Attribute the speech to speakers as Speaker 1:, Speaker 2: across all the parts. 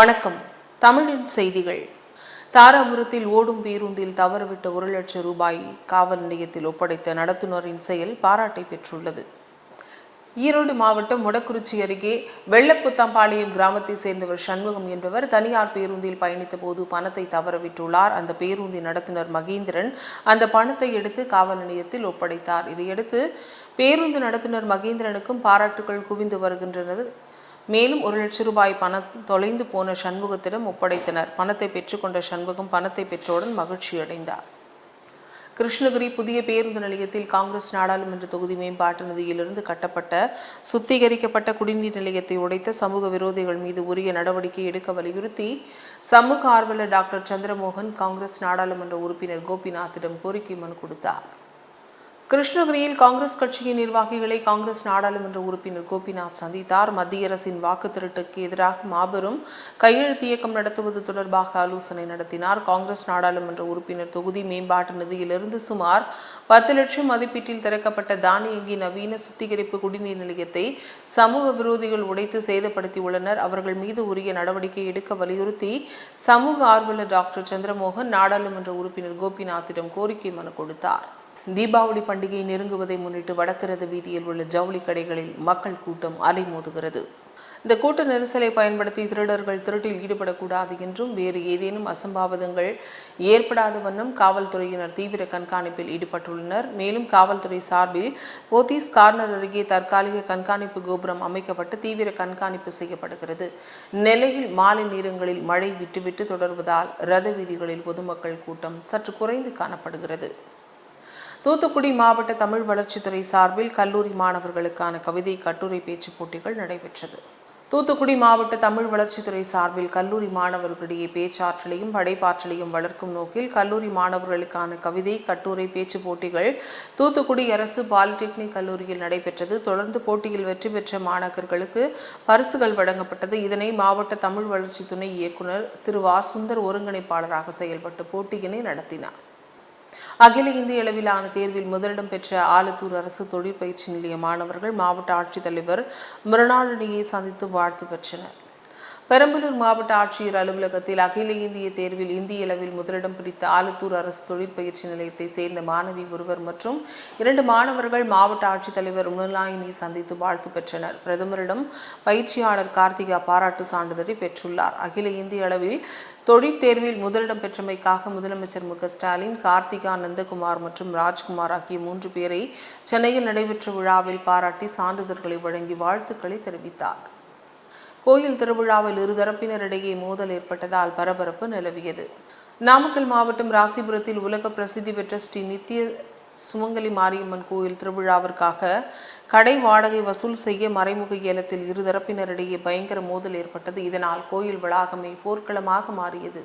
Speaker 1: வணக்கம். தமிழின் செய்திகள். தாராபுரத்தில் ஓடும் பேருந்தில் தவறவிட்ட ஒரு லட்சம் ரூபாய் காவல் நிலையத்தில் ஒப்படைத்த நடத்துனரின் செயல் பாராட்டை பெற்றுள்ளது. ஈரோடு மாவட்டம் முடக்குறிச்சி அருகே வெள்ளப்புத்தம்பாளையம் கிராமத்தை சேர்ந்தவர் சண்முகம் என்பவர் தனியார் பேருந்தில் பயணித்த போது பணத்தை தவறவிட்டுள்ளார். அந்த பேருந்தின் நடத்துனர் மகேந்திரன் அந்த பணத்தை எடுத்து காவல் நிலையத்தில் ஒப்படைத்தார். இதையடுத்து பேருந்து நடத்துனர் மகேந்திரனுக்கும் பாராட்டுகள் குவிந்து வருகின்றனர். மேலும் ஒரு லட்சம் ரூபாய் பணம் தொலைந்து போன சண்முகத்திடம் ஒப்படைத்தனர். பணத்தை பெற்றுக்கொண்ட சண்முகம் பணத்தை பெற்றவுடன் மகிழ்ச்சி அடைந்தார். கிருஷ்ணகிரி புதிய பேருந்து நிலையத்தில் காங்கிரஸ் நாடாளுமன்ற தொகுதி மேம்பாட்டு நிதியிலிருந்து கட்டப்பட்ட சுத்திகரிக்கப்பட்ட குடிநீர் நிலையத்தை உடைத்த சமூக விரோதிகள் மீது உரிய நடவடிக்கை எடுக்க வலியுறுத்தி சமூக ஆர்வலர் டாக்டர் சந்திரமோகன் காங்கிரஸ் நாடாளுமன்ற உறுப்பினர் கோபிநாத்திடம் கோரிக்கை மனு கொடுத்தார். கிருஷ்ணகிரியில் காங்கிரஸ் கட்சியின் நிர்வாகிகளை காங்கிரஸ் நாடாளுமன்ற உறுப்பினர் கோபிநாத் சந்தித்தார். மத்திய அரசின் வாக்கு திருட்டுக்கு எதிராக மாபெரும் கையெழுத்து இயக்கம் நடத்துவது தொடர்பாக ஆலோசனை நடத்தினார். காங்கிரஸ் நாடாளுமன்ற உறுப்பினர் தொகுதி மேம்பாட்டு நிதியிலிருந்து சுமார் பத்து லட்சம் மதிப்பீட்டில் திறக்கப்பட்ட தானியங்கி நவீன சுத்திகரிப்பு குடிநீர் நிலையத்தை சமூக விரோதிகள் உடைத்து சேதப்படுத்தியுள்ளனர். அவர்கள் மீது உரிய நடவடிக்கை எடுக்க வலியுறுத்தி சமூக ஆர்வலர் டாக்டர் சந்திரமோகன் நாடாளுமன்ற உறுப்பினர் கோபிநாத்திடம் கோரிக்கை மனு கொடுத்தார். தீபாவளி பண்டிகை நெருங்குவதை முன்னிட்டு வடக்கிரத வீதியில் உள்ள ஜவுளி கடைகளில் மக்கள் கூட்டம் அலைமோதுகிறது. இந்த கூட்ட நெரிசலை பயன்படுத்தி திருடர்கள் திருட்டில் ஈடுபடக்கூடாது என்றும் வேறு ஏதேனும் அசம்பாவிதங்கள் ஏற்படாத வண்ணம் காவல்துறையினர் தீவிர கண்காணிப்பில் ஈடுபட்டுள்ளனர். மேலும் காவல்துறை சார்பில் போத்தீஸ் கார்னர் அருகே தற்காலிக கண்காணிப்பு கோபுரம் அமைக்கப்பட்டு தீவிர கண்காணிப்பு செய்யப்படுகிறது. நெல்லையில் மாலை நேரங்களில் மழை விட்டுவிட்டு தொடர்வதால் ரத வீதிகளில் பொதுமக்கள் கூட்டம் சற்று குறைந்து காணப்படுகிறது. தூத்துக்குடி மாவட்ட தமிழ் வளர்ச்சித்துறை சார்பில் கல்லூரி மாணவர்களுக்கான கவிதை கட்டுரை பேச்சு போட்டிகள் நடைபெற்றது. தூத்துக்குடி மாவட்ட தமிழ் வளர்ச்சித்துறை சார்பில் கல்லூரி மாணவர்களிடையே பேச்சாற்றலையும் படைப்பாற்றலையும் வளர்க்கும் நோக்கில் கல்லூரி மாணவர்களுக்கான கவிதை கட்டுரை பேச்சு போட்டிகள் தூத்துக்குடி அரசு பாலிடெக்னிக் கல்லூரியில் நடைபெற்றது. தொடர்ந்து போட்டியில் வெற்றி பெற்ற மாணாக்கர்களுக்கு பரிசுகள் வழங்கப்பட்டது. இதனை மாவட்ட தமிழ் வளர்ச்சி துணை இயக்குனர் திரு வாசுந்தர் ஒருங்கிணைப்பாளராக செயல்பட்டு போட்டியினை நடத்தினார். அகில இந்திய அளவிலான தேர்வில் முதலிடம் பெற்ற ஆலத்தூர் அரசு தொழிற்பயிற்சி நிலைய மாணவர்கள் மாவட்ட ஆட்சித்தலைவர் மிருணாளினியை சந்தித்து வாழ்த்து பெற்றனர். பெரம்பலூர் மாவட்ட ஆட்சியர் அலுவலகத்தில் அகில இந்திய தேர்வில் இந்திய அளவில் முதலிடம் பிடித்த ஆலத்தூர் அரசு தொழிற்பயிற்சி நிலையத்தை சேர்ந்த மாணவி ஒருவர் மற்றும் இரண்டு மாணவர்கள் மாவட்ட ஆட்சித்தலைவர் மிருணாளினி சந்தித்து வாழ்த்து பெற்றனர். பிரதமரிடம் பயிற்சியாளர் கார்த்திகா பாராட்டு சான்றிதழை பெற்றுள்ளார். அகில இந்திய அளவில் தொழிற் தேர்வில் முதலிடம் பெற்றமைக்காக முதலமைச்சர் மு ஸ்டாலின் கார்த்திகா நந்தகுமார் மற்றும் ராஜ்குமார் ஆகிய மூன்று பேரை சென்னையில் நடைபெற்ற விழாவில் பாராட்டி சான்றிதழ்களை வழங்கி வாழ்த்துக்களை தெரிவித்தார். கோயில் திருவிழாவில் இருதரப்பினரிடையே மோதல் ஏற்பட்டதால் பரபரப்பு நிலவியது. நாமக்கல் மாவட்டம் ராசிபுரத்தில் உலக பிரசித்தி பெற்ற ஸ்ரீ நித்திய சுமங்கலி மாரியம்மன் கோயில் திருவிழாவிற்காக கடை வாடகை வசூல் செய்ய மறைமுக ஏலத்தில் இருதரப்பினரிடையே பயங்கர மோதல் ஏற்பட்டது. இதனால் கோயில் வளாகமே போர்க்களமாக மாறியது.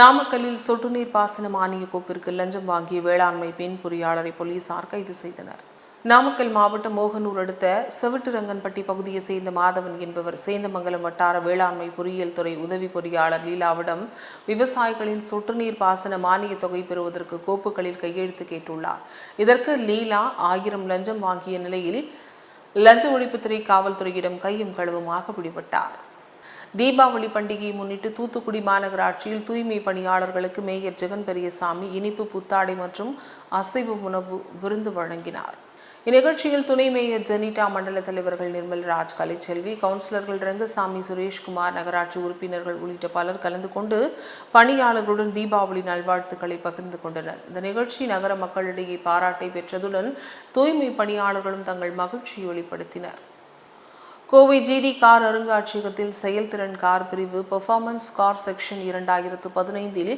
Speaker 1: நாமக்கல்லில் சொட்டுநீர் பாசன மானிய கோப்பிற்கு லஞ்சம் வாங்கிய வேளாண்மை பெண் பொறியாளரை போலீசார் கைது செய்தனர். நாமக்கல் மாவட்டம் மோகனூர் அடுத்த செவிட்டுரங்கன்பட்டி பகுதியை சேர்ந்த மாதவன் என்பவர் சேந்தமங்கலம் வட்டார வேளாண்மை பொறியியல் துறை உதவி பொறியாளர் லீலாவிடம் விவசாயிகளின் சொட்டுநீர் பாசன மானிய தொகை பெறுவதற்கு கோப்புகளில் கையெழுத்து கேட்டுள்ளார். இதற்கு லீலா ஆயிரம் லஞ்சம் வாங்கிய நிலையில் லஞ்ச ஒழிப்புத்துறை காவல்துறையிடம் கையும் களவுமாக பிடிபட்டார். தீபாவளி பண்டிகையை முன்னிட்டு தூத்துக்குடி மாநகராட்சியில் தூய்மை பணியாளர்களுக்கு மேயர் ஜெகன் பெரியசாமி இனிப்பு புத்தாடை மற்றும் அசைவு உணவு விருந்து வழங்கினார். இந்நிகழ்ச்சியில் துணை மேயர் ஜெனிட்டா மண்டல தலைவர்கள் நிர்மல் ராஜ் கலைச்செல்வி கவுன்சிலர்கள் ரங்கசாமி சுரேஷ்குமார் நகராட்சி உறுப்பினர்கள் உள்ளிட்ட பலர் கலந்து கொண்டு பணியாளர்களுடன் தீபாவளி நல்வாழ்த்துக்களை பகிர்ந்து கொண்டனர். இந்த நிகழ்ச்சி நகர மக்களிடையே பாராட்டை பெற்றதுடன் தூய்மை பணியாளர்களும் தங்கள் மகிழ்ச்சியை வெளிப்படுத்தினர். கோவை ஜிடி கார் அருங்காட்சியகத்தில் செயல்திறன் கார் பிரிவு பெர்ஃபார்மன்ஸ் கார் செக்ஷன் இரண்டாயிரத்து பதினைந்தில்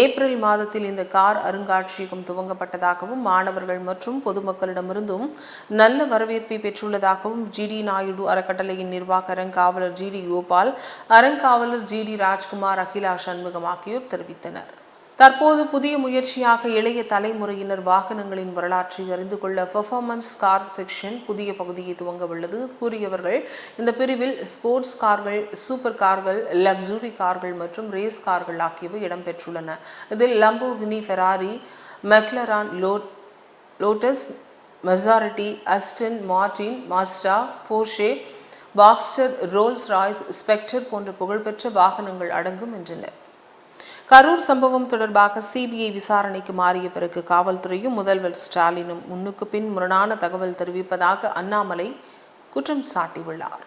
Speaker 1: ஏப்ரல் மாதத்தில் இந்த கார் அருங்காட்சியகம் துவங்கப்பட்டதாகவும் மாணவர்கள் மற்றும் பொதுமக்களிடமிருந்தும் நல்ல வரவேற்பை பெற்றுள்ளதாகவும் ஜிடி நாயுடு அறக்கட்டளையின் நிர்வாக அறங்காவலர் ஜிடி கோபால் அறங்காவலர் ஜிடி ராஜ்குமார் அகிலா சண்முகம் ஆகியோர் தெரிவித்தனர். தற்போது புதிய முயற்சியாக இளைய தலைமுறையினர் வாகனங்களின் வரலாற்றை அறிந்து கொள்ள பெர்ஃபார்மன்ஸ் கார் செக்ஷன் புதிய பகுதியை துவங்க உள்ளது கூறியவர்கள் இந்த பிரிவில் ஸ்போர்ட்ஸ் கார்கள் சூப்பர் கார்கள் லக்ஸுரி கார்கள் மற்றும் ரேஸ் கார்கள் ஆகியவை இடம்பெற்றுள்ளன. இதில் Lamborghini Ferrari McLaren low Lotus Maserati Aston Martin Mazda Porsche Boxster Rolls Royce Spectre போன்ற புகழ்பெற்ற வாகனங்கள் அடங்கும் என்றனர். கரூர் சம்பவம் தொடர்பாக சிபிஐ விசாரணைக்கு மாறிய பிறகு காவல்துறையும் முதல்வர் ஸ்டாலினும் முன்னுக்கு பின் முரணான தகவல் தெரிவிப்பதாக அண்ணாமலை குற்றம் சாட்டியுள்ளார்.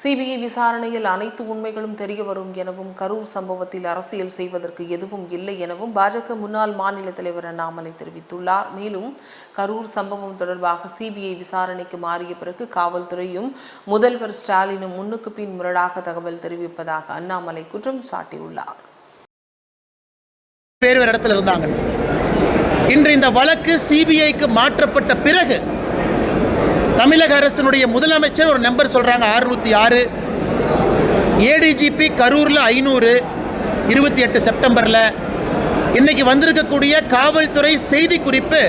Speaker 1: சிபிஐ விசாரணையில் அனைத்து உண்மைகளும் தெரிய வரும் எனவும் கரூர் சம்பவத்தில் அரசியல் செய்வதற்கு எதுவும் இல்லை எனவும் பாஜக முன்னாள் மாநில தலைவர் அண்ணாமலை தெரிவித்துள்ளார். மேலும் கரூர் சம்பவம் தொடர்பாக சிபிஐ விசாரணைக்கு மாறிய பிறகு காவல்துறையும் முதல்வர் ஸ்டாலினும் முன்னுக்கு பின் முரடாக தகவல் தெரிவிப்பதாக அண்ணாமலை குற்றம் சாட்டியுள்ளார்.
Speaker 2: வேறு வேறு இடத்துல இருந்தாங்க. இன்று இந்த வழக்கு சிபிஐக்கு மாற்றப்பட்ட பிறகு தமிழக அரசினுடைய முதலமைச்சர் ஒரு நம்பர் சொல்றாங்க அறுநூத்தி ஆறு. ஏடிஜிபி கரூர்ல ஐநூறு இருபத்தி எட்டு செப்டம்பர்ல. இன்னைக்கு வந்திருக்கக்கூடிய காவல்துறை செய்தி குறிப்பு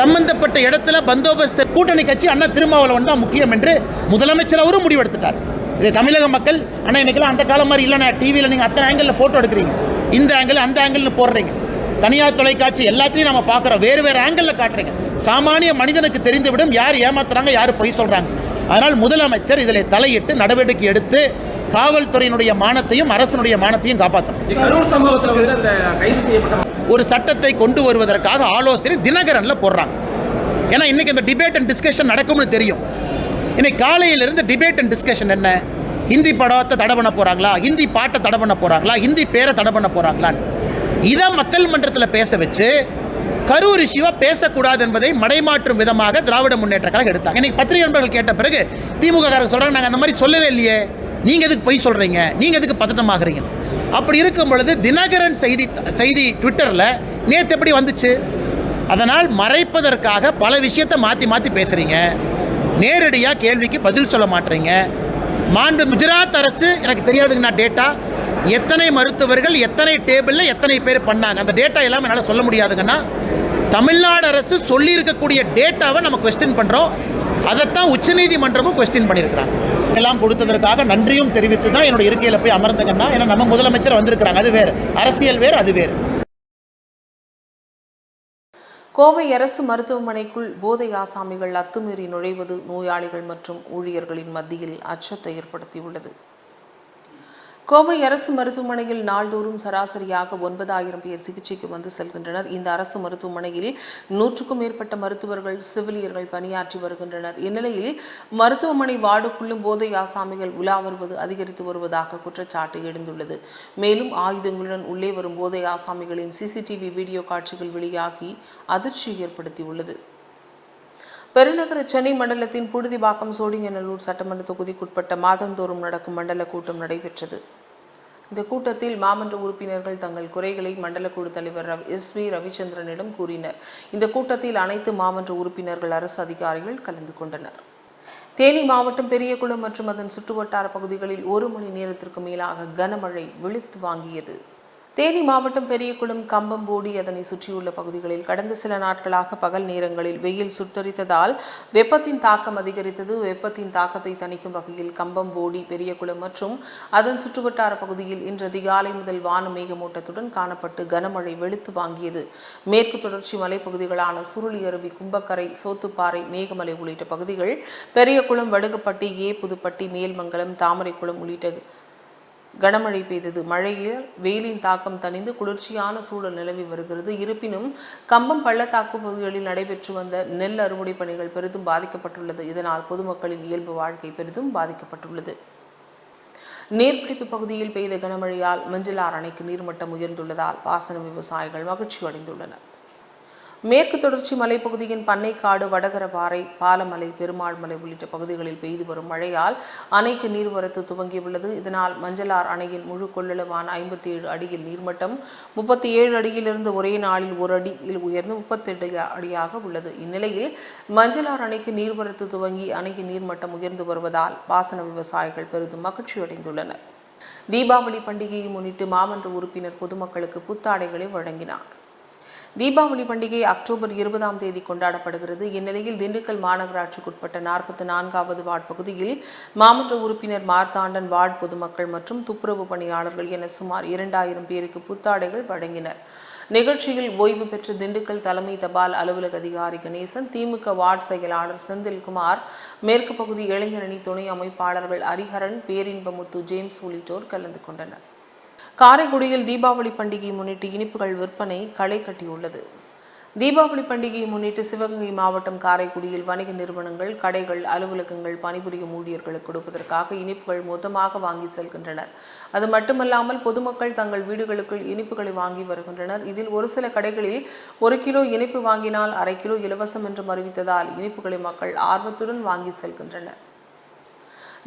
Speaker 2: சம்பந்தப்பட்ட இடத்துல பந்தோபஸ்து கூட்டணி கட்சி அண்ணா திருமாவளவன் தான் முக்கியம் என்று முதலமைச்சர் அவரும் முடிவெடுத்துட்டார். இது தமிழக மக்கள் ஆனால் இன்னைக்கெல்லாம் அந்த காலம் மாதிரி இல்லைண்ணா டிவியில் நீங்கள் அத்தனை ஆங்கிளில் ஃபோட்டோ எடுக்கிறீங்க. இந்த ஆங்கிள் அந்த ஆங்கிள்னு போடுறீங்க. தனியார் தொலைக்காட்சி எல்லாத்தையும் நம்ம பார்க்குறோம். வேறு வேறு ஆங்கிளில் காட்டுறீங்க. சாமானிய மனிதனுக்கு தெரிந்துவிடும் யார் ஏமாத்துறாங்க யார் பொய் சொல்கிறாங்க அதனால் முதலமைச்சர் இதில் தலையிட்டு நடவடிக்கை எடுத்து காவல்துறையினுடைய மானத்தையும் அரசனுடைய மானத்தையும் காப்பாற்றணும்
Speaker 3: அந்த
Speaker 2: ஒரு சட்டத்தை கொண்டு வருவதற்காக ஆலோசனை தினகரனில் போடுறாங்க. ஏன்னா இன்னைக்கு இந்த டிபேட் அண்ட் டிஸ்கஷன் நடக்கும்னு தெரியும். இன்னைக்கு காலையிலிருந்து டிபேட் அண்ட் டிஸ்கஷன் என்ன? ஹிந்தி படத்தை தடை பண்ண போகிறாங்களா ஹிந்தி பாட்டை தடை பண்ண போகிறாங்களா ஹிந்தி பேரை தடை பண்ண போகிறாங்களான்னு இதை மக்கள் மன்றத்தில் பேச வச்சு கரூர் இஷ்யூவா பேசக்கூடாது என்பதை மடைமாற்றும் விதமாக திராவிட முன்னேற்ற கழகம் எடுத்தாங்க. இன்னைக்கு பத்திரிகை நண்பர்கள் கேட்ட பிறகு திமுக காரர் சொல்கிறாங்க நாங்கள் அந்த மாதிரி சொல்லவே இல்லையே. நீங்கள் எதுக்கு பொய் சொல்கிறீங்க நீங்கள் எதுக்கு பதட்டமாகறீங்க? அப்படி இருக்கும் பொழுது தினகரன் செய்தி செய்தி ட்விட்டரில் நேற்று எப்படி வந்துச்சு? அதனால் மறைப்பதற்காக பல விஷயத்தை மாற்றி மாற்றி பேசுகிறீங்க நேரடியாக கேள்விக்கு பதில் சொல்ல மாட்டீங்க. மாண்பு குஜராத் அரசு எனக்கு தெரியாதுங்கண்ணா டேட்டா எத்தனை மருத்துவர்கள் எத்தனை டேபிளில் எத்தனை பேர் பண்ணாங்க? அந்த டேட்டா எல்லாம் என்னால் சொல்ல முடியாதுங்கன்னா தமிழ்நாடு அரசு சொல்லியிருக்கக்கூடிய டேட்டாவை நம்ம கொஸ்டின் பண்ணுறோம் அதைத்தான் உச்சநீதிமன்றமும் கொஸ்டின் பண்ணியிருக்கிறாங்க. எல்லாம் கொடுத்ததற்காக நன்றியும் தெரிவித்து தான் என்னோட இருக்கையில் போய் அமர்ந்தங்கன்னா ஏன்னா நம்ம முதலமைச்சர் வந்திருக்கிறாங்க. அது வேறு. அரசியல் வேறு அது வேறு.
Speaker 1: கோவை அரசு மருத்துவமனைக்குள் போதை ஆசாமிகள் அத்துமீறி நுழைவது நோயாளிகள் மற்றும் ஊழியர்களின் மத்தியில் அச்சத்தை ஏற்படுத்தியுள்ளது. கோவை அரசு மருத்துவமனையில் நாள்தோறும் சராசரியாக ஒன்பதாயிரம் பேர் சிகிச்சைக்கு வந்து செல்கின்றனர். இந்த அரசு மருத்துவமனையில் நூற்றுக்கும் மேற்பட்ட மருத்துவர்கள் செவிலியர்கள் பணியாற்றி வருகின்றனர். இந்நிலையில் மருத்துவமனை வார்டுக்குள்ளும் போதை ஆசாமிகள் உலா வருவது அதிகரித்து வருவதாக குற்றச்சாட்டு எழுந்துள்ளது. மேலும் ஆயுதங்களுடன் உள்ளே வரும் போதை ஆசாமிகளின் சிசிடிவி வீடியோ காட்சிகள் வெளியாகி அதிர்ச்சி ஏற்படுத்தியுள்ளது. பெருநகர சென்னை மண்டலத்தின் புழுதிபாக்கம் சோழிங்கநல்லூர் சட்டமன்ற தொகுதிக்குட்பட்ட மாதந்தோறும் நடக்கும் மண்டல கூட்டம் நடைபெற்றது. இந்த கூட்டத்தில் மாமன்ற உறுப்பினர்கள் தங்கள் குறைகளை மண்டல குழு தலைவர் ரவி- எஸ் வி ரவிச்சந்திரனிடம் கூறினர். இந்த கூட்டத்தில் அனைத்து மாமன்ற உறுப்பினர்கள் அரசு அதிகாரிகள் கலந்து கொண்டனர். தேனி மாவட்டம் பெரியகுளம் மற்றும் அதன் சுற்றுவட்டார பகுதிகளில் ஒரு மணி நேரத்திற்கு மேலாக கனமழை விழுத்து வாங்கியது. தேனி மாவட்டம் பெரியகுளம் கம்பம்போடி அதனை சுற்றியுள்ள பகுதிகளில் கடந்த சில நாட்களாக பகல் நேரங்களில் வெயில் சுட்டரித்ததால் வெப்பத்தின் தாக்கம் அதிகரித்தது. வெப்பத்தின் தாக்கத்தை தணிக்கும் வகையில் கம்பம்போடி பெரியகுளம் மற்றும் அதன் சுற்றுவட்டார பகுதியில் இன்று அதிகாலை முதல் வான மேகமூட்டத்துடன் காணப்பட்டு கனமழை வெளுத்து வாங்கியது. மேற்கு தொடர்ச்சி மலைப்பகுதிகளான சுருளி அருவி கும்பக்கரை சோத்துப்பாறை மேகமலை உள்ளிட்ட பகுதிகள் பெரியகுளம் வடுகப்பட்டி ஏ புதுப்பட்டி மேல்மங்கலம் தாமரைக்குளம் உள்ளிட்ட கனமழை பெய்தது. மழையில் வெயிலின் தாக்கம் தணிந்து குளிர்ச்சியான சூழல் நிலவி வருகிறது. இருப்பினும் கம்பம் பள்ளத்தாக்கு பகுதிகளில் நடைபெற்று வந்த நெல் அறுவடை பணிகள் பெரிதும் பாதிக்கப்பட்டுள்ளது. இதனால் பொதுமக்களின் இயல்பு வாழ்க்கை பெரிதும் பாதிக்கப்பட்டுள்ளது. நீர்பிடிப்பு பகுதியில் பெய்த கனமழையால் மஞ்சளார் அணைக்கு நீர்மட்டம் உயர்ந்துள்ளதால் பாசன விவசாயிகள் மகிழ்ச்சி அடைந்துள்ளனர் மேற்கு தொடர்ச்சி மலைப்பகுதியின் பண்ணைக்காடு வடகரபாறை பாலமலை பெருமாள் மலை உள்ளிட்ட பகுதிகளில் பெய்து வரும் மழையால் அணைக்கு நீர்வரத்து துவங்கியுள்ளது. இதனால் மஞ்சளார் அணையின் முழு கொள்ளளவான ஐம்பத்தி ஏழு அடியில் நீர்மட்டம் முப்பத்தி ஏழு அடியிலிருந்து ஒரே நாளில் ஒரு அடியில் உயர்ந்து முப்பத்தெட்டு அடியாக உள்ளது. இந்நிலையில் மஞ்சளார் அணைக்கு நீர்வரத்து துவங்கி அணையின் நீர்மட்டம் உயர்ந்து வருவதால் பாசன விவசாயிகள் பெரிதும் மகிழ்ச்சி அடைந்துள்ளனர். தீபாவளி பண்டிகையை முன்னிட்டு மாமன்ற உறுப்பினர் பொதுமக்களுக்கு புத்தாடைகளை வழங்கினார். தீபாவளி பண்டிகை அக்டோபர் இருபதாம் தேதி கொண்டாடப்படுகிறது. இந்நிலையில் திண்டுக்கல் மாநகராட்சிக்குட்பட்ட நாற்பத்தி நான்காவது வார்டு பகுதியில் மாமன்ற உறுப்பினர் மார்த்தாண்டன் வார்டு பொதுமக்கள் மற்றும் துப்புரவு பணியாளர்கள் என சுமார் இரண்டாயிரம் பேருக்கு புத்தாடைகள் வழங்கினர். நிகழ்ச்சியில் ஓய்வு பெற்ற திண்டுக்கல் தலைமை தபால் அலுவலக அதிகாரி கணேசன் திமுக வார்டு செயலாளர் செந்தில்குமார் மேற்கு பகுதி இளைஞரணி துணை அமைப்பாளர்கள் ஹரிஹரன் பேரின்பமுத்து ஜேம்ஸ் உள்ளிட்டோர் கலந்து கொண்டனர். காரைக்குடியில் தீபாவளி பண்டிகையை முன்னிட்டு இனிப்புகள் விற்பனை களை கட்டியுள்ளது. தீபாவளி பண்டிகையை முன்னிட்டு சிவகங்கை மாவட்டம் காரைக்குடியில் வணிக நிறுவனங்கள் கடைகள் அலுவலகங்கள் பணிபுரியும் ஊழியர்களுக்கு கொடுப்பதற்காக இனிப்புகள் மொத்தமாக வாங்கி செல்கின்றனர். அது மட்டுமல்லாமல் பொதுமக்கள் தங்கள் வீடுகளுக்குள் இனிப்புகளை வாங்கி வருகின்றனர். இதில் ஒரு சில கடைகளில் ஒரு கிலோ இனிப்பு வாங்கினால் அரை கிலோ இலவசம் என்றும் அறிவித்ததால் இனிப்புகளை மக்கள் ஆர்வத்துடன் வாங்கி செல்கின்றனர்.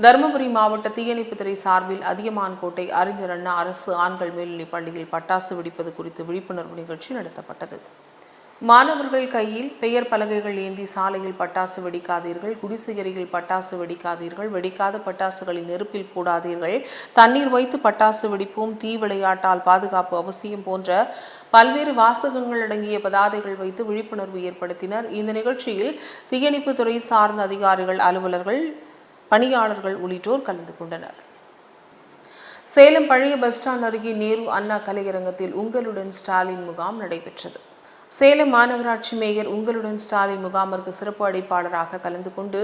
Speaker 1: தருமபுரி மாவட்ட தீயணைப்புத்துறை சார்பில் அதியமான்கோட்டை அறிஞர் அண்ணா அரசு ஆண்கள் மேல்நிலைப் பள்ளியில் பட்டாசு வெடிப்பது குறித்து விழிப்புணர்வு நிகழ்ச்சி நடத்தப்பட்டது. மாணவர்கள் கையில் பெயர் பலகைகள் ஏந்தி சாலையில் பட்டாசு வெடிக்காதீர்கள் குடிசையறையில் பட்டாசு வெடிக்காதீர்கள் வெடிக்காத பட்டாசுகளை நெருப்பில் போடாதீர்கள் தண்ணீர் வைத்து பட்டாசு வெடிப்போம் தீ விளையாட்டால் பாதுகாப்பு அவசியம் போன்ற பல்வேறு வாசகங்கள் அடங்கிய பதாதைகள் வைத்து விழிப்புணர்வு ஏற்படுத்தினர். இந்த நிகழ்ச்சியில் தீயணைப்புத்துறை சார்ந்த அதிகாரிகள் அலுவலர்கள் பணியாளர்கள் உள்ளிட்டோர் கலந்து கொண்டனர். சேலம் பழைய பஸ் ஸ்டாண்ட் அருகே நேரு அண்ணா கலையரங்கத்தில் உங்களுடன் ஸ்டாலின் முகாம் நடைபெற்றது. சேலம் மாநகராட்சி மேயர் உங்களுடன் ஸ்டாலின் முகாமிற்கு சிறப்பு அழைப்பாளராக கலந்து கொண்டு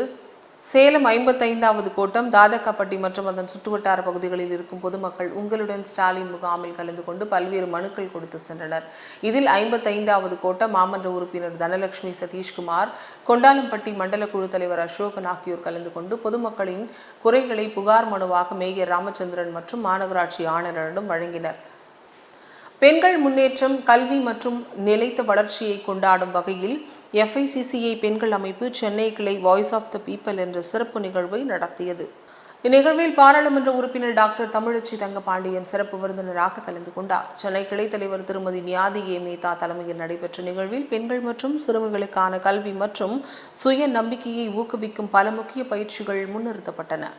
Speaker 1: சேலம் ஐம்பத்தைந்தாவது கோட்டம் தாதக்காப்பட்டி மற்றும் அதன் சுற்றுவட்டார பகுதிகளில் இருக்கும் பொதுமக்கள் உங்களுடன் ஸ்டாலின் முகாமில் கலந்து கொண்டு பல்வேறு மனுக்கள் கொடுத்து சென்றனர். இதில் ஐம்பத்தைந்தாவது கோட்டம் மாமன்ற உறுப்பினர் தனலட்சுமி சதீஷ்குமார் கொண்டாலம்பட்டி மண்டல குழு தலைவர் அசோகன் ஆகியோர் கலந்து கொண்டு பொதுமக்களின் குறைகளை புகார் மனுவாக மேயர் ராமச்சந்திரன் மற்றும் மாநகராட்சி ஆணையரிடம் வழங்கினர். பெண்கள் முன்னேற்றம் கல்வி மற்றும் நிலைத்த வளர்ச்சியை கொண்டாடும் வகையில் எஃப்ஐசிசிஐ பெண்கள் அமைப்பு சென்னை கிளை வாய்ஸ் ஆஃப் த பீப்பிள் என்ற சிறப்பு நிகழ்வை நடத்தியது. இந்நிகழ்வில் பாராளுமன்ற உறுப்பினர் டாக்டர் தமிழச்சி தங்கபாண்டியன் சிறப்பு விருந்தினராக கலந்து கொண்டார். சென்னை கிளை தலைவர் திருமதி நியாதி ஏ. மேத்தா தலைமையில் நடைபெற்ற நிகழ்வில் பெண்கள் மற்றும் சிறுமிகளுக்கான கல்வி மற்றும் சுய நம்பிக்கையை ஊக்குவிக்கும் பல முக்கிய பயிற்சிகள் முன்னிறுத்தப்பட்டன.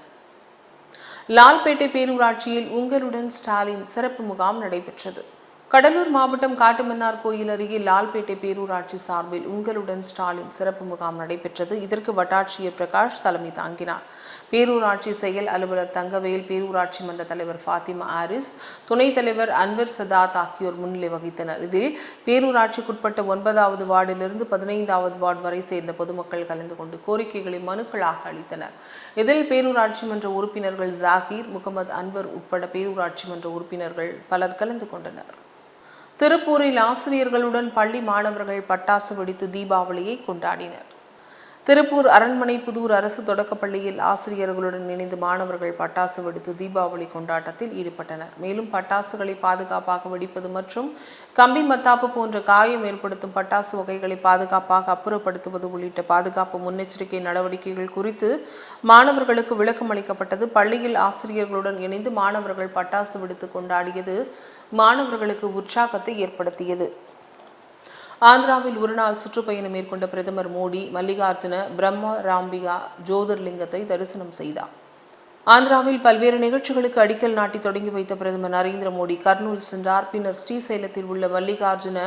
Speaker 1: லால்பேட்டை பேரூராட்சியில் உங்களுடன் ஸ்டாலின் சிறப்பு முகாம் நடைபெற்றது. கடலூர் மாவட்டம் காட்டுமன்னார் கோயில் அருகே லால்பேட்டை பேரூராட்சி சார்பில் உங்களுடன் ஸ்டாலின் சிறப்பு முகாம் நடைபெற்றது. இதற்கு வட்டாட்சியர் பிரகாஷ் தலைமை தாங்கினார். பேரூராட்சி செயல் அலுவலர் தங்கவேல் பேரூராட்சி மன்ற தலைவர் ஃபாத்திமா ஆரிஸ் துணைத் தலைவர் அன்வர் சதாத் ஆகியோர் முன்னிலை வகித்தனர். இதில் பேரூராட்சிக்குட்பட்ட ஒன்பதாவது வார்டிலிருந்து பதினைந்தாவது வார்டு வரை சேர்ந்த பொதுமக்கள் கலந்து கொண்டு கோரிக்கைகளை மனுக்களாக அளித்தனர். இதில் பேரூராட்சி மன்ற உறுப்பினர்கள் ஜாகீர் முகமது அன்வர் உட்பட பேரூராட்சி மன்ற உறுப்பினர்கள் பலர் கலந்து கொண்டனர். திருப்பூரில் ஆசிரியர்களுடன் பள்ளி மாணவர்கள் பட்டாசு வெடித்து தீபாவளியை கொண்டாடினர். திருப்பூர் அரண்மனை புதூர் அரசு தொடக்கப்பள்ளியில் ஆசிரியர்களுடன் இணைந்து மாணவர்கள் பட்டாசு வெடித்து தீபாவளி கொண்டாட்டத்தில் ஈடுபட்டனர். மேலும் பட்டாசுகளை பாதுகாப்பாக வெடிப்பது மற்றும் கம்பி மத்தாப்பு போன்ற காயம் ஏற்படுத்தும் பட்டாசு வகைகளை பாதுகாப்பாக அப்புறப்படுத்துவது உள்ளிட்ட பாதுகாப்பு முன்னெச்சரிக்கை நடவடிக்கைகள் குறித்து மாணவர்களுக்கு விளக்கம் அளிக்கப்பட்டது. பள்ளியில் ஆசிரியர்களுடன் இணைந்து மாணவர்கள் பட்டாசு வெடித்து கொண்டாடியது மாணவர்களுக்கு உற்சாகத்தை ஏற்படுத்தியது. ஆந்திராவில் ஒருநாள் சுற்றுப்பயணம் மேற்கொண்ட பிரதமர் மோடி மல்லிகார்ஜுன பிரம்ம ராம்பிகா ஜோதிர்லிங்கத்தை தரிசனம் செய்தார். ஆந்திராவில் பல்வேறு நிகழ்ச்சிகளுக்கு அடிக்கல் நாட்டி தொடங்கி வைத்த பிரதமர் நரேந்திர மோடி கர்னூல் சென்றார். பின்னர் ஸ்ரீசைலத்தில் உள்ள மல்லிகார்ஜுன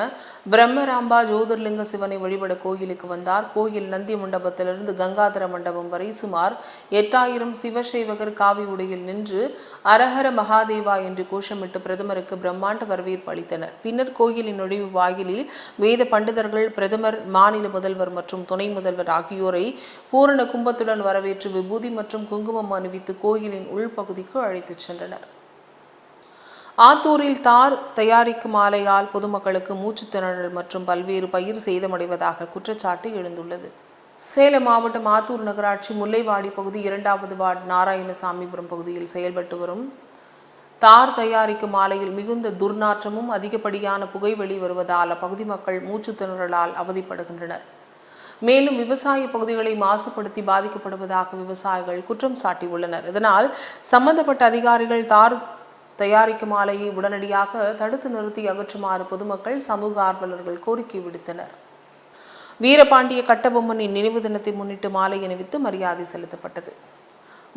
Speaker 1: பிரம்மராம்பா ஜோதிர்லிங்க சிவனை வழிபட கோயிலுக்கு வந்தார். கோயில் நந்தி மண்டபத்திலிருந்து கங்காதர மண்டபம் வரை சுமார் எட்டாயிரம் சிவசைவகர் காவி உடையில் நின்று அரஹர மகாதேவா என்று கோஷமிட்டு பிரதமருக்கு பிரம்மாண்ட வரவேற்பு அளித்தனர். பின்னர் கோயிலின் நுழைவு வாயிலில் வேத பண்டிதர்கள் பிரதமர் மாநில முதல்வர் மற்றும் துணை முதல்வர் ஆகியோரை பூரண கும்பத்துடன் வரவேற்று விபூதி மற்றும் குங்குமம் அணிவித்து கோயிலின் உள்பகுதிக்கு அழைத்துச் சென்றனர். ஆத்தூரில் தார் தயாரிக்கும் ஆலையால் பொதுமக்களுக்கு மூச்சுத்திணறல் மற்றும் பல்வேறு பயிர் சேதமடைவதாக குற்றச்சாட்டு எழுந்துள்ளது. சேலம் மாவட்டம் ஆத்தூர் நகராட்சி முல்லைவாடி பகுதி இரண்டாவது வார்டு நாராயணசாமிபுரம் பகுதியில் செயல்பட்டு வரும் தார் தயாரிக்கும் ஆலையில் மிகுந்த துர்நாற்றமும் அதிகப்படியான புகை வெளிவருவதால் அப்பகுதி மக்கள் மூச்சுத்திணறலால் அவதிப்படுகின்றனர். மேலும் விவசாய பகுதிகளை மாசுபடுத்தி பாதிக்கப்படுவதாக விவசாயிகள் குற்றம் சாட்டியுள்ளனர். இதனால் சம்பந்தப்பட்ட அதிகாரிகள் தார் தயாரிக்கும் ஆலையை உடனடியாக தடுத்து நிறுத்தி அகற்றுமாறு பொதுமக்கள் சமூக ஆர்வலர்கள் கோரிக்கை விடுத்தனர். வீரபாண்டிய கட்டபொம்மனின் நினைவு தினத்தை முன்னிட்டு மாலை அணிவித்து மரியாதை செலுத்தப்பட்டது.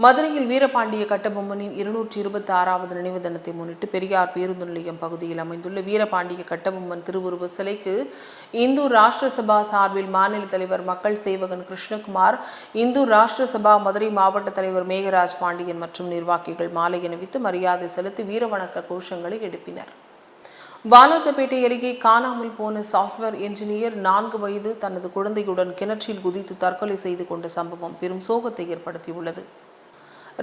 Speaker 1: மதுரையில் வீரபாண்டிய கட்டபொம்மனின் இருநூற்றி இருபத்தி ஆறாவது நினைவு தினத்தை முன்னிட்டு பெரியார் பேருந்து நிலையம் பகுதியில் அமைந்துள்ள வீரபாண்டிய கட்டபொம்மன் திருவுருவ சிலைக்கு இந்து ராஷ்டிர சபா சார்பில் மாநில தலைவர் மக்கள் சேவகன் கிருஷ்ணகுமார் இந்து ராஷ்டிர சபா மதுரை மாவட்ட தலைவர் மேகராஜ் பாண்டியன் மற்றும் நிர்வாகிகள் மாலை அணிவித்து மரியாதை செலுத்தி வீரவணக்க கோஷங்களை எழுப்பினர். வாலாஜப்பேட்டை அருகே காணாமல் போன சாஃப்ட்வேர் என்ஜினியர் நான்கு வயது தனது குழந்தையுடன் கிணற்றில் குதித்து தற்கொலை செய்து கொண்ட சம்பவம் பெரும் சோகத்தை ஏற்படுத்தியுள்ளது.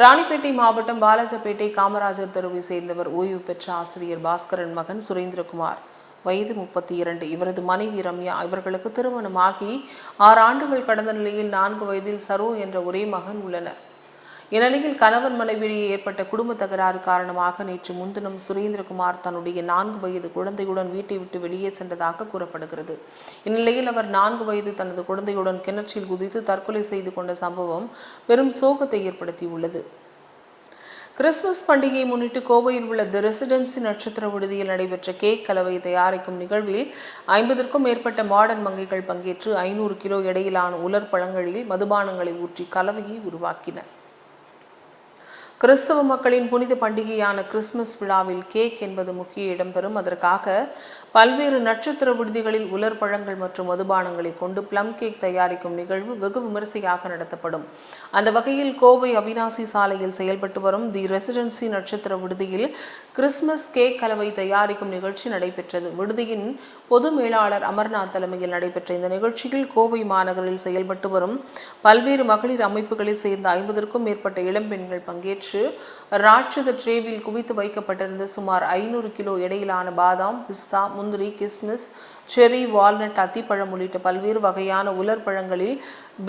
Speaker 1: ராணிப்பேட்டை மாவட்டம் வாலாஜப்பேட்டை காமராஜர் தெருவை சேர்ந்தவர் ஓய்வு பெற்ற ஆசிரியர் பாஸ்கரன் மகன் சுரேந்திரகுமார். வயது முப்பத்தி இரண்டு இவரது மனைவி ரம்யா இவர்களுக்கு திருமணமாகி ஆறு ஆண்டுகள் கடந்த நிலையில் நான்கு வயதில் சரோ என்ற ஒரே மகன் உள்ளனர். இந்நிலையில் கணவன் மனைவியிடையே ஏற்பட்ட குடும்ப தகராறு காரணமாக நேற்று முன்தினம் சுரேந்திரகுமார் தன்னுடைய நான்கு வயது குழந்தையுடன் வீட்டை விட்டு வெளியே சென்றதாக கூறப்படுகிறது. இந்நிலையில் அவர் நான்கு வயது தனது குழந்தையுடன் கிணற்றில் குதித்து தற்கொலை செய்து கொண்ட சம்பவம் பெரும் சோகத்தை ஏற்படுத்தியுள்ளது. கிறிஸ்துமஸ் பண்டிகையை முன்னிட்டு கோவையில் உள்ள தி ரெசிடென்சி நட்சத்திர விடுதியில் நடைபெற்ற கேக் கலவை தயாரிக்கும் நிகழ்வில் ஐம்பதற்கும் மேற்பட்ட மாடர்ன் மங்கைகள் பங்கேற்று ஐநூறு கிலோ எடையிலான உலர் பழங்களில் மதுபானங்களை ஊற்றி கலவையை உருவாக்கினர். கிறிஸ்தவ மக்களின் புனித பண்டிகையான கிறிஸ்துமஸ் விழாவில் கேக் என்பது முக்கிய இடம்பெறும். அதற்காக பல்வேறு நட்சத்திர விடுதிகளில் உலர் பழங்கள் மற்றும் மதுபானங்களை கொண்டு பிளம் கேக் தயாரிக்கும் நிகழ்வு வெகு விமரிசையாக நடத்தப்படும். அந்த வகையில் கோவை அவினாசி சாலையில் செயல்பட்டு வரும் தி ரெசிடென்சி நட்சத்திர விடுதியில் கிறிஸ்துமஸ் கேக் கலவை தயாரிக்கும் நிகழ்ச்சி நடைபெற்றது. விடுதியின் பொது மேலாளர் அமர்நாத் தலைமையில் நடைபெற்ற இந்த நிகழ்ச்சியில் கோவை மாநகரில் செயல்பட்டு வரும் பல்வேறு மகளிர் அமைப்புகளை சேர்ந்த ஐம்பதற்கும் மேற்பட்ட இளம்பெண்கள் பங்கேற்று ராட்சத ட்ரேவில் குவித்து வைக்கப்பட்டிருந்த சுமார் ஐநூறு கிலோ எடையிலான பாதாம் பிஸ்தா முந்திரி கிஸ்மிஸ் செரி வால்நட் அத்திப்பழம் உள்ளிட்ட பல்வேறு வகையான உலர் பழங்களில்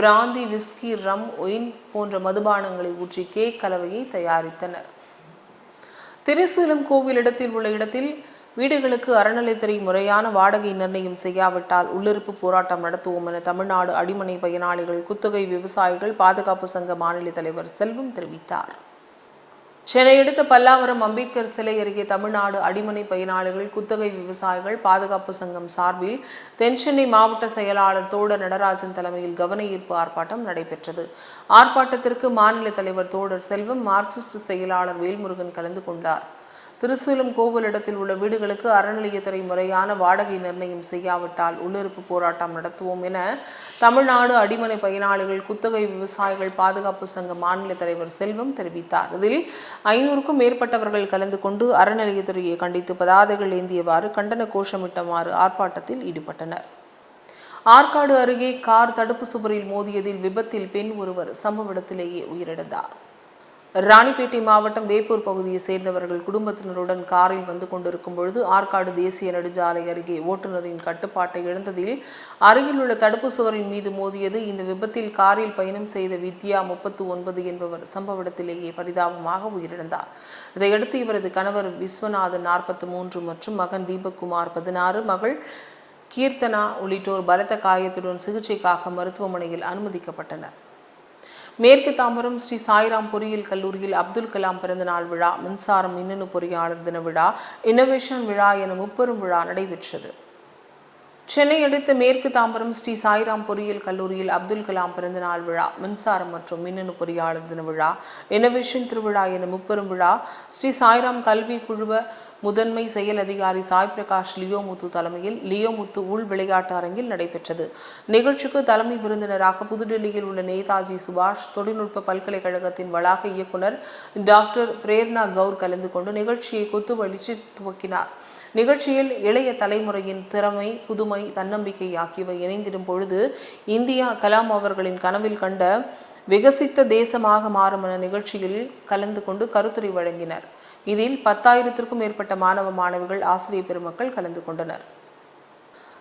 Speaker 1: பிராந்தி விஸ்கி ரம் ஒயின் போன்ற மதுபானங்களை ஊற்றி கேக் கலவையை தயாரித்தனர். திரிசூலம் கோவில் இடத்தில் உள்ள இடத்தில் வீடுகளுக்கு அறநிலைத்துறை முறையான வாடகை நிர்ணயம் செய்யாவிட்டால் உள்ளிருப்பு போராட்டம் நடத்துவோம் என தமிழ்நாடு அடிமனை பயனாளிகள் குத்தகை விவசாயிகள் பாதுகாப்பு சங்க மாநில தலைவர் செல்வம் தெரிவித்தார். சென்னை அடுத்த பல்லாவரம் அம்பேத்கர் சிலை அருகே தமிழ்நாடு அடிமனை பயனாளிகள் குத்தகை விவசாயிகள் பாதுகாப்பு சங்கம் சார்பில் தென்சென்னை மாவட்ட செயலாளர் தோடர் நடராஜன் தலைமையில் கவன ஈர்ப்பு ஆர்ப்பாட்டம் நடைபெற்றது. ஆர்ப்பாட்டத்திற்கு மாநில தலைவர் தோடர் செல்வம் மார்க்சிஸ்ட் செயலாளர் வேல்முருகன் கலந்து கொண்டார். திருசூலம் கோவிலிடத்தில் உள்ள வீடுகளுக்கு அறநிலையத்துறை முறையான வாடகை நிர்ணயம் செய்யாவிட்டால் உள்ளிருப்பு போராட்டம் நடத்துவோம் என தமிழ்நாடு அடிமனை பயனாளிகள் குத்தகை விவசாயிகள் பாதுகாப்பு சங்க மாநில தலைவர் செல்வம் தெரிவித்தார். இதில் ஐநூறுக்கும் மேற்பட்டவர்கள் கலந்து கொண்டு அறநிலையத்துறையை கண்டித்து பதாதைகள் ஏந்தியவாறு கண்டன கோஷமிட்டமாறு ஆர்ப்பாட்டத்தில் ஈடுபட்டனர். ஆற்காடு அருகே கார் தடுப்பு சுவரில் மோதியதில் விபத்தில் பெண் ஒருவர் சம்பவ இடத்திலேயே உயிரிழந்தார். ராணிப்பேட்டை மாவட்டம் வேப்பூர் பகுதியை சேர்ந்தவர்கள் குடும்பத்தினருடன் காரில் வந்து கொண்டிருக்கும் பொழுது ஆற்காடு தேசிய நெடுஞ்சாலை அருகே ஓட்டுநரின் கட்டுப்பாட்டை இழந்ததில் அருகில் உள்ள தடுப்பு சுவரின் மீது மோதியது. இந்த விபத்தில் காரில் பயணம் செய்த வித்யா முப்பத்து ஒன்பது என்பவர் சம்பவ இடத்திலேயே பரிதாபமாக உயிரிழந்தார். இதையடுத்து இவரது கணவர் விஸ்வநாதன் நாற்பத்தி மூன்று மற்றும் மகன் தீபக்குமார் பதினாறு மகள் கீர்த்தனா உள்ளிட்டோர் பலத்த காயத்துடன் சிகிச்சைக்காக மருத்துவமனையில் அனுமதிக்கப்பட்டனர். மேற்கு தாம்பரம் ஸ்ரீ சாய்ராம் பொறியியல் கல்லூரியில் அப்துல் கலாம் பிறந்தநாள் விழா மின்சாரம் மின்னணு பொறியாளர் தின விழா இன்னோவேஷன் விழா என முப்பெரும் விழா நடைபெற்றது. சென்னை அடுத்த மேற்கு தாம்பரம் ஸ்ரீ சாய்ராம் பொறியியல் கல்லூரியில் அப்துல் கலாம் பிறந்தநாள் விழா மின்சாரம் மற்றும் மின்னணு பொறியாளர் தின விழா இனோவேஷன் திருவிழா என முப்பெரும் விழா ஸ்ரீ சாய்ராம் கல்வி குழுவ முதன்மை செயல் அதிகாரி சாய் பிரகாஷ் லியோமுத்து தலைமையில் லியோமுத்து உள் விளையாட்டு அரங்கில் நடைபெற்றது. நிகழ்ச்சிக்கு தலைமை விருந்தினராக புதுடெல்லியில் உள்ள நேதாஜி சுபாஷ் தொழில்நுட்ப பல்கலைக்கழகத்தின் வளாக இயக்குனர் டாக்டர் பிரேர்னா கவுர் கலந்து கொண்டு நிகழ்ச்சியை கொத்துவழிச்சு துவக்கினார். நிகழ்ச்சியில் இளைய தலைமுறையின் திறமை புதுமை தன்னம்பிக்கை ஆகியவை இணைந்திடும் பொழுது இந்தியா கலாம் அவர்களின் கனவில் கண்ட விகசித்த தேசமாக மாறும் என நிகழ்ச்சியில் கலந்து கொண்டு கருத்துரை வழங்கினர். இதில் பத்தாயிரத்திற்கும் மேற்பட்ட மாணவ மாணவிகள் ஆசிரியர் பெருமக்கள் கலந்து கொண்டனர்.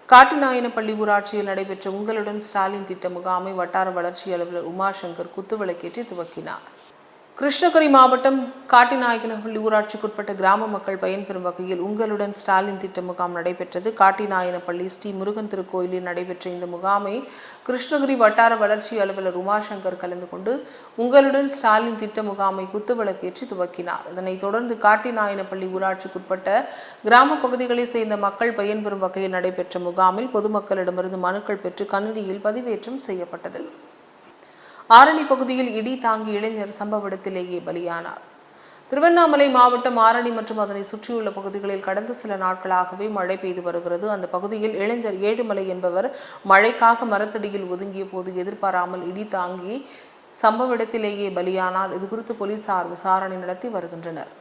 Speaker 1: காட்டுநாயனப்பள்ளி ஊராட்சியில் நடைபெற்ற உங்களுடன் ஸ்டாலின் திட்ட முகாமை வட்டார வளர்ச்சி அலுவலர் உமாசங்கர் குத்துவிளக்கேற்றி துவக்கினார். கிருஷ்ணகிரி மாவட்டம் காட்டிநாயக்கனப்பள்ளி ஊராட்சிக்குட்பட்ட கிராம மக்கள் பயன்பெறும் வகையில் உங்களுடன் ஸ்டாலின் திட்ட முகாம் நடைபெற்றது. காட்டிநாயனப்பள்ளி ஸ்ரீ முருகன் திருக்கோயிலில் நடைபெற்ற இந்த முகாமை கிருஷ்ணகிரி வட்டார வளர்ச்சி அலுவலர் உமாசங்கர் கலந்து கொண்டு உங்களுடன் ஸ்டாலின் திட்ட முகாமை குத்துவிளக்கேற்றி துவக்கினார். இதனைத் தொடர்ந்து காட்டிநாயனப்பள்ளி ஊராட்சிக்குட்பட்ட கிராம பகுதிகளைச் சேர்ந்த மக்கள் பயன்பெறும் வகையில் நடைபெற்ற முகாமில் பொதுமக்களிடமிருந்து மனுக்கள் பெற்று கணினியில் பதிவேற்றம் செய்யப்பட்டது. ஆரணி பகுதியில் இடி தாங்கி இளைஞர் சம்பவ இடத்திலேயே பலியானார். திருவண்ணாமலை மாவட்டம் ஆரணி மற்றும் அதனை சுற்றியுள்ள பகுதிகளில் கடந்த சில நாட்களாகவே மழை பெய்து வருகிறது. அந்த பகுதியில் இளைஞர் ஏழுமலை என்பவர் மழைக்காக மரத்தடியில் ஒதுங்கிய போது எதிர்பாராமல் இடி தாங்கி சம்பவ இடத்திலேயே பலியானால் இது குறித்து போலீசார் விசாரணை நடத்தி வருகின்றனர்.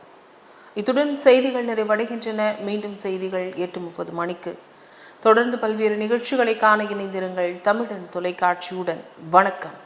Speaker 1: இத்துடன் செய்திகள் நிறைவடைகின்றன. மீண்டும் செய்திகள் எட்டு முப்பது மணிக்கு. தொடர்ந்து பல்வேறு நிகழ்ச்சிகளை காண இணைந்திருங்கள் தமிழன் தொலைக்காட்சியுடன். வணக்கம்.